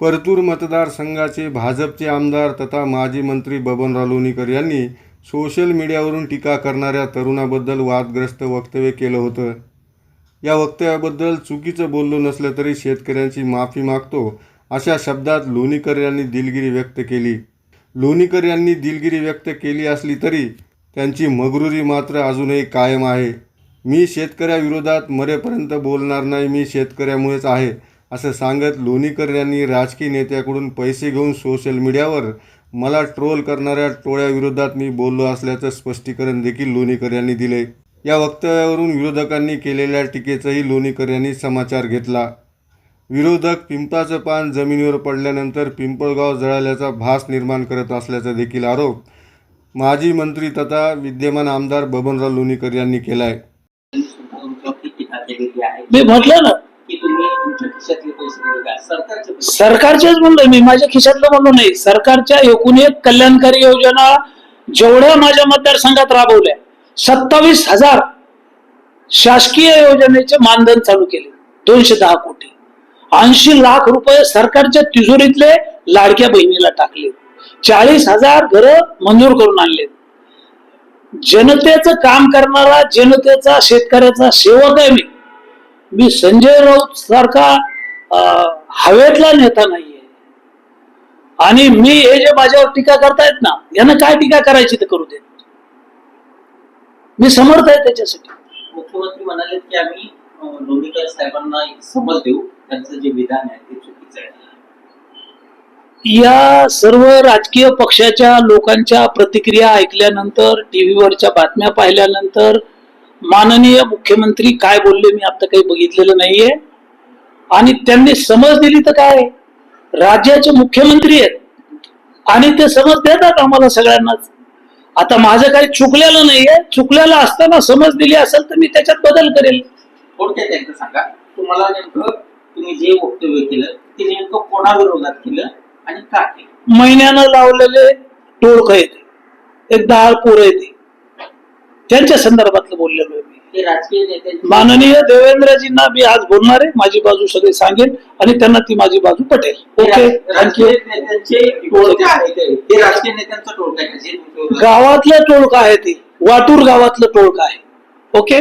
परतूर मतदारसंघाचे भाजपचे आमदार तथा माजी मंत्री बबनराव लोणीकर यांनी सोशल मीडियावरून टीका करणाऱ्या तरुणाबद्दल वादग्रस्त वक्तव्य केलं होतं. या वक्तव्याबद्दल चुकीचं बोललो नसलं तरी शेतकऱ्यांची माफी मागतो अशा शब्दात लोणीकर यांनी दिलगिरी व्यक्त केली. लोणीकर यांनी दिलगिरी व्यक्त केली असली तरी त्यांची मगरुरी मात्र अजूनही कायम आहे. मी शेतकऱ्याविरोधात मरेपर्यंत बोलणार नाही मी शेतकऱ्यामुळेच आहे. असं सांगत लोणीकर यांनी राजकीय नेत्याकडून पैसे घेऊन सोशल मीडियावर मला ट्रोल करणाऱ्या टोळ्याविरोधात मी बोललो असल्याचं स्पष्टीकरण देखील लोणीकर यांनी दिले. या वक्तव्यावरून विरोधकांनी केलेल्या टीकेचाही लोणीकर यांनी समाचार घेतला. विरोधक पिंपळाचं पान जमिनीवर पडल्यानंतर पिंपळगाव जळाल्याचा भास निर्माण करत असल्याचा देखील आरोप माजी मंत्री तथा विद्यमान आमदार बबनराव लोणीकर यांनी केलाय. मी म्हटलं ना तुम्ही तुमच्या खिशातले पैसे दिले का सरकारचे पैसे सरकारचेच म्हणलोय मी माझ्या खिशातलं म्हणलो नाही. सरकारच्या एकूण एक कल्याणकारी योजना जेवढ्या माझ्या मतदारसंघात राबवल्या सत्तावीस हजार शासकीय योजनेचे मानधन चालू केले दोनशे दहा कोटी. ऐंशी लाख रुपये सरकारच्या तिजोरीतले लाडक्या बहिणीला टाकले. चाळीस हजार घरं मंजूर करून आणले. जनतेचं काम करणारा जनतेचा शेतकऱ्याचा सेवक आहे मी. मी संजय राऊत सारखा हवेतला नेता नाहीये. आणि मी हे जे माझ्यावर टीका करतायत ना यांना काय टीका करायची ते करू देत मी समर्थ आहे त्याच्यासाठी. मुख्यमंत्री म्हणाले की आम्ही लोणीकर साहेबांना समज देऊ त्यांचं जे विधान आहे ते चुकीचं आहे. या सर्व राजकीय पक्षाच्या लोकांच्या प्रतिक्रिया ऐकल्यानंतर टीव्हीवरच्या बातम्या पाहिल्यानंतर माननीय मुख्यमंत्री काय बोलले मी आता काही बघितलेलं नाहीये. आणि त्यांनी समज दिली तर काय? राज्याचे मुख्यमंत्री आहेत. आणि ते समज देतात आम्हाला सगळ्यांनाच. आता माझं काही चुकलेलं नाहीये. चुकलेलं असताना समज दिली असेल तर मी त्याच्यात बदल करेल. थोडक्यात एकदा सांगा? तुम्हाला नेमकं तुम्ही जे वक्तव्य केलं ते नेमकं कोणाविरोधात केलं आणि का केलं? महिन्यानं लावलेले टोळक येते एक दहा पोरं येते त्यांच्या संदर्भातलं बोललेलो आहे माननीय देवेंद्रजींना मी आज बोलणार आहे. माझी बाजू सगळी सांगेन आणि त्यांना ती माझी बाजू पटेल. ओके? थँक्यू गावातलं टोळक आहे ते. वाटूर गावातलं टोळक आहे. ओके?